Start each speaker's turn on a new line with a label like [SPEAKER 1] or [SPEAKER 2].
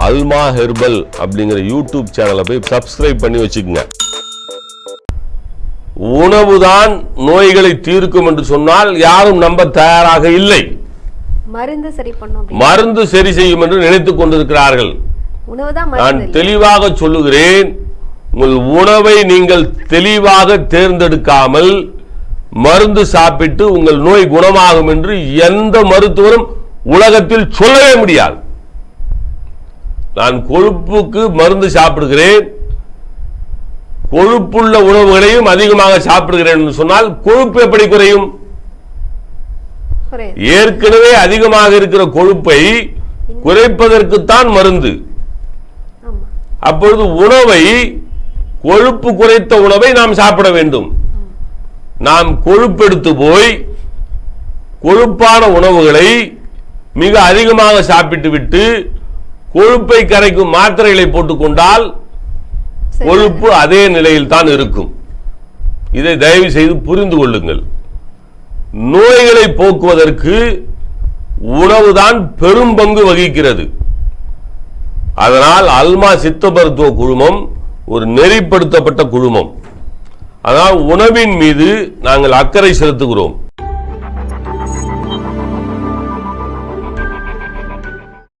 [SPEAKER 1] அல்மா herbal அப்படிங்கிற YouTube சேனலை போய் சப்ஸ்கிரைப் பண்ணி வச்சுக்கோங்க. உணவுதான் நோய்களை தீர்க்கும் என்று சொன்னால் யாரும் நம்ப தயாராக இல்லை.
[SPEAKER 2] மருந்து சரி பண்ணும்
[SPEAKER 1] மருந்து சரி செய்யும் என்று நினைத்துக் கொண்டிருக்கிறார்கள். நான். தெளிவாக சொல்லுகிறேன். உங்கள் உணவை நீங்கள் தெளிவாக தேர்ந்தெடுக்காமல் மருந்து சாப்பிட்டு உங்கள் நோய் குணமாகும் என்று எந்த மருத்துவரும் உலகத்தில் சொல்லவே முடியாது. நான் கொழுப்புக்கு மருந்து சாப்பிடுகிறேன். கொழுப்புள்ள உணவுகளையும் அதிகமாக சாப்பிடுகிறேன் சொன்னால் கொழுப்பு எப்படி குறையும். ஏற்கனவே அதிகமாக இருக்கிற கொழுப்பை குறைப்பதற்குத்தான் மருந்து. அப்பொழுது உணவை கொழுப்பு குறைத்த உணவை நாம் சாப்பிட வேண்டும். நாம் கொழுப்பெடுத்து போய் கொழுப்பான உணவுகளை மிக அதிகமாக சாப்பிட்டு விட்டு கொழுப்பை கரைக்கும் மாத்திரைகளை போட்டுக்கொண்டால். கொழுப்பு அதே நிலையில் தான் இருக்கும். இதை தயவு செய்து புரிந்து கொள்ளுங்கள். நோய்களை போக்குவதற்கு உணவுதான் பெரும் பங்கு வகிக்கிறது. அதனால் அல்மா சித்த மருத்துவ குழுமம் ஒரு நெறிப்படுத்தப்பட்ட குழுமம். அதனால் உணவின் மீது நாங்கள் அக்கறை செலுத்துகிறோம்.